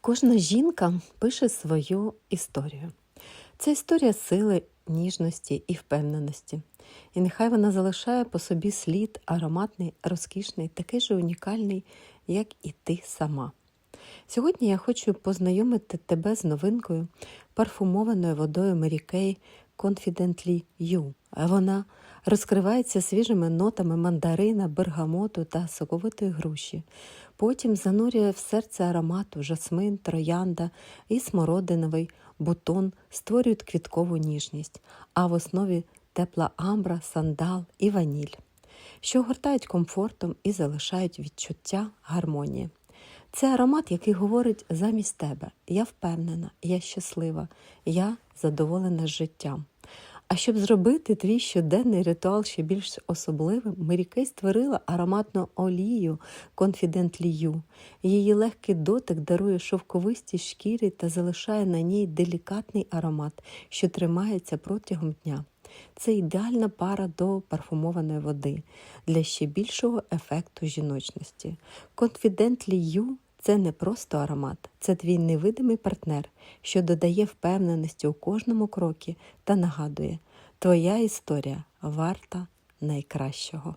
Кожна жінка пише свою історію. Це історія сили, ніжності і впевненості. І нехай вона залишає по собі слід ароматний, розкішний, такий же унікальний, як і ти сама. Сьогодні я хочу познайомити тебе з новинкою парфумованою водою Kay Confidently You. Вона розкривається свіжими нотами мандарина, бергамоту та соковитої груші. Потім занурює в серце аромату жасмин, троянда і смородиновий бутон створюють квіткову ніжність, а в основі тепла амбра, сандал і ваніль, що огортають комфортом і залишають відчуття гармонії. Це аромат, який говорить замість тебе. Я впевнена, я щаслива, я задоволена життям. А щоб зробити твій щоденний ритуал ще більш особливим, Мері створила ароматну олію You. Її легкий дотик дарує шовковистій шкірі та залишає на ній делікатний аромат, що тримається протягом дня. Це ідеальна пара до парфумованої води для ще більшого ефекту жіночності. Confidently You – це не просто аромат, це твій невидимий партнер, що додає впевненості у кожному крокі та нагадує, твоя історія варта найкращого.